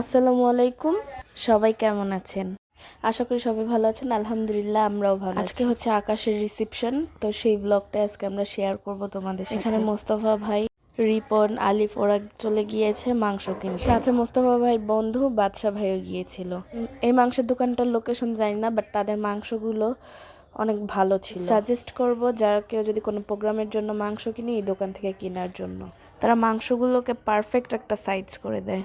আসসালামু আলাইকুম। সবাই কেমন আছেন? আশা করি সবাই ভালো আছেন। আলহামদুলিল্লাহ আমরাও ভালো আজকে হচ্ছে আকাশের রিসেপশন তো সেই ব্লগটা আজকে আমরা শেয়ার করব তোমাদের। এখানে মোস্তফা ভাই রিপন আলিফ ওরা চলে গিয়েছে মাংস কিনতে। সাথে মোস্তফা ভাইয়ের বন্ধু বাদশা ভাইও গিয়েছিল। এই মাংসের দোকানটার লোকেশন জানি না বাট তাদের মাংসগুলো অনেক ভালো ছিল। সাজেস্ট করব যারা কেউ যদি কোনো প্রোগ্রামের জন্য মাংস কিনে এই দোকান থেকে কেনার জন্য। তারা মাংসগুলোকে পারফেক্ট একটা সাইজ করে দেয়।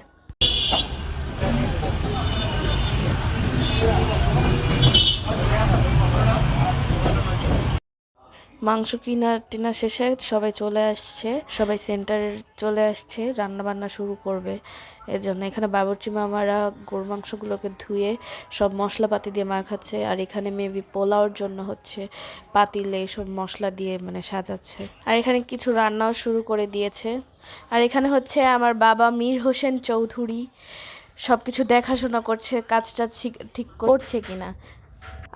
মাংস কিনা টিনা শেষে সবাই চলে আসছে, সবাই সেন্টারে চলে আসছে রান্না বান্না শুরু করবে এর জন্য এখানে বাবুর্চি মামারা গরু মাংসগুলোকে ধুয়ে সব মশলাপাতি দিয়ে মাখাচ্ছে আর এখানে মেবি পোলাওর জন্য হচ্ছে পাতিলে সব মশলা দিয়ে মানে সাজাচ্ছে। আর এখানে কিছু রান্নাও শুরু করে দিয়েছে। আর এখানে হচ্ছে আমার বাবা মীর হোসেন চৌধুরী সব কিছু দেখাশোনা করছে, কাজটা ঠিক- ঠিক করছে কিনা।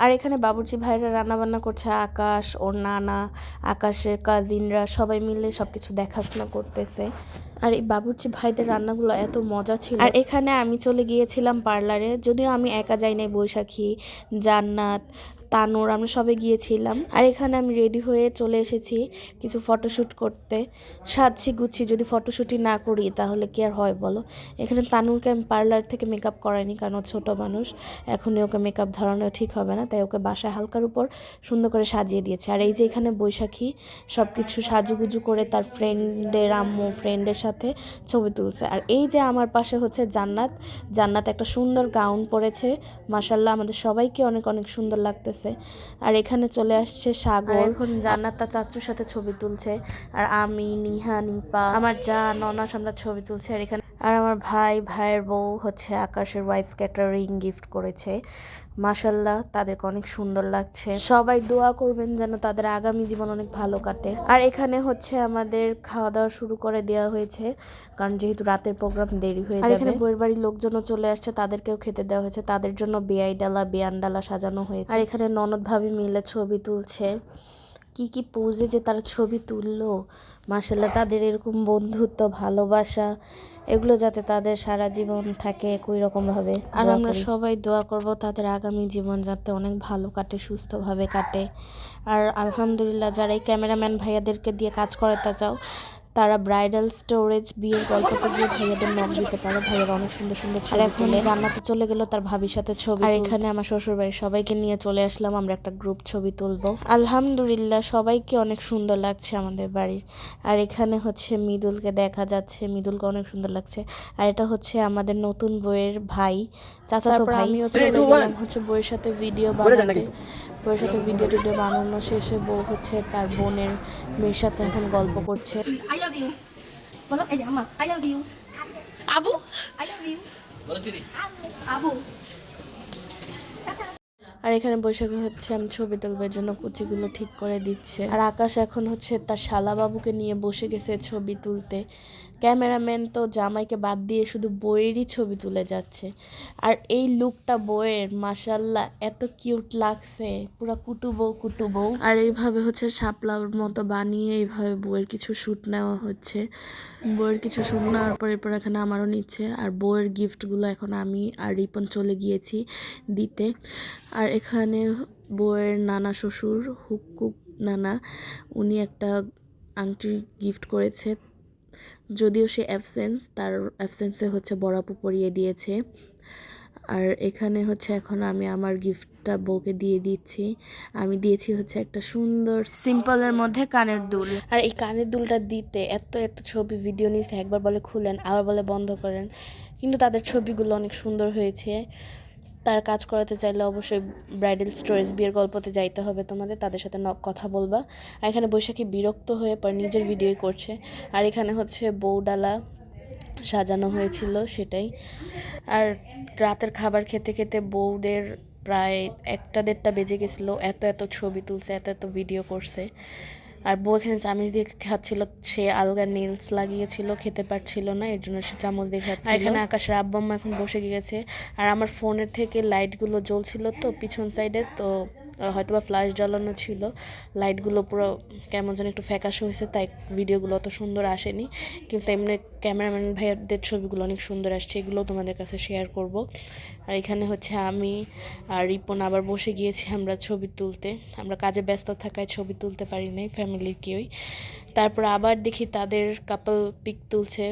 আর এখানে বাবুর্চি ভাইরা রান্নাবান্না করছে, আকাশ ওর নানা আকাশের কাজিনরা সবাই মিলে সব কিছু দেখাশোনা করতেছে। আর এই বাবুর্চি ভাইদের রান্নাগুলো এত মজা ছিল। আর এখানে আমি চলে গিয়েছিলাম পার্লারে, যদিও আমি একা যাই নাই বৈশাখী, জান্নাত তানুর, আমরা সবাই গিয়েছিলাম। আর এখানে আমি রেডি হয়ে চলে এসেছি কিছু ফটোশ্যুট করতে। সাজছি গুচ্ছি যদি ফটোশ্যুটই না করি তাহলে কি আর হয় বলো? এখানে তানুরকে আমি পার্লার থেকে মেকআপ করাইনি কারণ ও ছোটো মানুষ। এখনই ওকে মেকআপ ধরানো ঠিক হবে না, তাই ওকে বাসায় হালকার উপর সুন্দর করে সাজিয়ে দিয়েছে। আর এই যে এখানে বৈশাখী সব কিছু সাজুগুজু করে তার ফ্রেন্ডের আম্মু ফ্রেন্ডের সাথে ছবি তুলছে। আর এই যে আমার পাশে হচ্ছে জান্নাত জান্নাত একটা সুন্দর গাউন পরেছে। মাসাল্লাহ আমাদের সবাইকে অনেক অনেক সুন্দর লাগতেছে। আর এখানে চলে আসছে সাগর। এখন জান্নাত তার চাচুর সাথে ছবি তুলছে। আর আমি, নিহা, নিপা, আমার যা ননাস আমরা ছবি তুলছে। আর এখানে আর আমার ভাই ভাইয়ের বউ হচ্ছে আকাশের ওয়াইফকে একটা রিং গিফট করেছে। মাসাল্লাহ তাদেরকে অনেক সুন্দর লাগছে। সবাই দোয়া করবেন যেন তাদের আগামী জীবন অনেক ভালো কাটে। আর এখানে হচ্ছে আমাদের খাওয়া দাওয়া শুরু করে দেওয়া হয়েছে কারণ যেহেতু রাতের প্রোগ্রাম দেরি হয়ে যাবে এখানে বইয়ের বাড়ির লোকজনও চলে আসছে তাদেরকেও খেতে দেওয়া হয়েছে। তাদের জন্য বেয়াই ডালা বেয়ান ডালা সাজানো হয়েছে। আর এখানে ননদ ভাবি মিলে ছবি তুলছে। কি কি পোজে যে তারা ছবি তুললো মাসাল্লাহ তাদের এরকম বন্ধুত্ব ভালোবাসা এগুলো যাতে তাদের সারা জীবন থাকে একই রকমভাবে আর আমরা সবাই দোয়া করব তাদের আগামী জীবন যাতে অনেক ভালো কাটে সুস্থভাবে কাটে। আর আলহামদুলিল্লাহ যারা এই ক্যামেরাম্যান ভাইয়াদেরকে দিয়ে কাজ করাতে চাও তারা ব্রাইডাল স্টোরেজ বিয়ের গল্পতে গিয়ে ভাইয়াদের নক দিতে পারো। ভাইয়ারা অনেক সুন্দর সুন্দর ছবি এখন জান্নাতে চলে গেল তার ভাবির সাথে ছবি আর এখানে আমার শ্বশুর বাড়ির সবাইকে নিয়ে চলে আসলাম আমরা একটা গ্রুপ ছবি তুলবো। আলহামদুলিল্লাহ সবাইকে অনেক সুন্দর লাগছে আমাদের বাড়ির। আর এখানে হচ্ছে মৃদুলকে দেখা যাচ্ছে মৃদুলকে অনেক সুন্দর লাগছে। আর এটা হচ্ছে আমাদের নতুন বইয়ের ভাই চাচাতো ভাই। আমিও চলে গেলাম হচ্ছে বইয়ের সাথে ভিডিও বানাতে। বইয়ের সাথে ভিডিও টিডিও বানানো শেষে বউ হচ্ছে তার বোনের মেয়ের সাথে এখন গল্প করছে. বলো এই যে আম্মা. Abu love you. আবু আর এখানে বৈশাখী হচ্ছে আমি ছবি তুলবার জন্য কুচিগুলো ঠিক করে দিচ্ছে। আর আকাশ এখন হচ্ছে তার শালা বাবুকে নিয়ে বসে গেছে ছবি তুলতে। ক্যামেরাম্যান তো জামাইকে বাদ দিয়ে শুধু বইয়েরই ছবি তুলে যাচ্ছে। আর এই লুকটা বইয়ের মাসাল্লাহ এত কিউট লাগছে। পুরা কুটু বউ কুটু বউ। আর এইভাবে হচ্ছে শাপলার মতো বানিয়ে এইভাবে বইয়ের কিছু শ্যুট নেওয়া হচ্ছে। বইয়ের কিছু শ্যুট নেওয়ার পর এরপর এখানে আমারও নিচ্ছে। আর বইয়ের গিফটগুলো এখন আমি আর রিপন চলে গিয়েছি দিতে। আর এখানে বউয়ের নানা শ্বশুর, হুকুক নানা, উনি একটা আংটি গিফট করেছে। যদিও সে অ্যাবসেন্স তার অ্যাবসেন্সে হচ্ছে বড়াপু পরিয়ে দিয়েছে। আর এখানে হচ্ছে এখন আমি আমার গিফটটা বউকে দিয়ে দিচ্ছি। আমি দিয়েছি হচ্ছে একটা সুন্দর সিম্পলের মধ্যে কানের দুল। আর এই কানের দুলটা দিতে এত এত ছবি ভিডিও নিয়েছে, একবার বলে খুলেন, আবার বলে বন্ধ করেন। কিন্তু তাদের ছবিগুলো অনেক সুন্দর হয়েছে। তার কাজ করাতে চাইলে অবশ্যই ব্রাইডাল স্টোরেজ বিয়ের গল্পতে যাইতে হবে তোমাদের, তাদের সাথে কথা বলবা। আর এখানে বৈশাখী বিরক্ত হয়ে পর নিজের ভিডিওই করছে। আর এখানে হচ্ছে বউডালা সাজানো হয়েছিল সেটাই। আর রাতের খাবার খেতে খেতে বউদের প্রায় একটা দেড়টা বেজে গেছিল। এত এত ছবি তুলছে, এত এত ভিডিও করছে। আর বউ এখানে চামচ দিয়ে খাচ্ছিল, সে আলগা নেলস লাগিয়েছিল, খেতে পারছিল না, এর জন্য সে চামচ দিয়ে খাচ্ছিল। এখানে আকাশের আব্বাম্মা এখন বসে গিয়েছে। আর আমার ফোনের থেকে লাইটগুলো জ্বলছিল তো, পিছন সাইডে তো হয়তো বা ফ্ল্যাশ জ্বালানো ছিল। লাইটগুলো পুরো কেমন যেন একটু ফ্যাকাশ হয়েছে, তাই ভিডিওগুলো অত সুন্দর আসেনি। কিন্তু এমনি ক্যামেরাম্যান ভাইয়াদের ছবিগুলো অনেক সুন্দর আসছে এগুলো তোমাদের কাছে শেয়ার করব। আর এখানে হচ্ছে আমি আর রিপন আবার বসে গিয়েছি আমরা ছবি তুলতে। আমরা কাজে ব্যস্ত থাকায় ছবি তুলতে পারি নাই ফ্যামিলির কেউই। তারপর আবার দেখি তাদের কাপল পিক তুলছে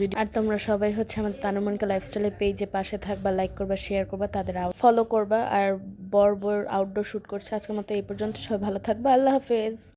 ভিডিও আর তোমরা সবাই হচ্ছে আমাদের তানুমনকে লাইফস্টাইলের পেজে পাশে থাকবা লাইক করবা শেয়ার করবা, তাদের ফলো করবা। আর বর বর আউটডোর শ্যুট করছে। আজকের মতো এই পর্যন্ত। সবাই ভালো থাকবা। আল্লাহ হাফেজ।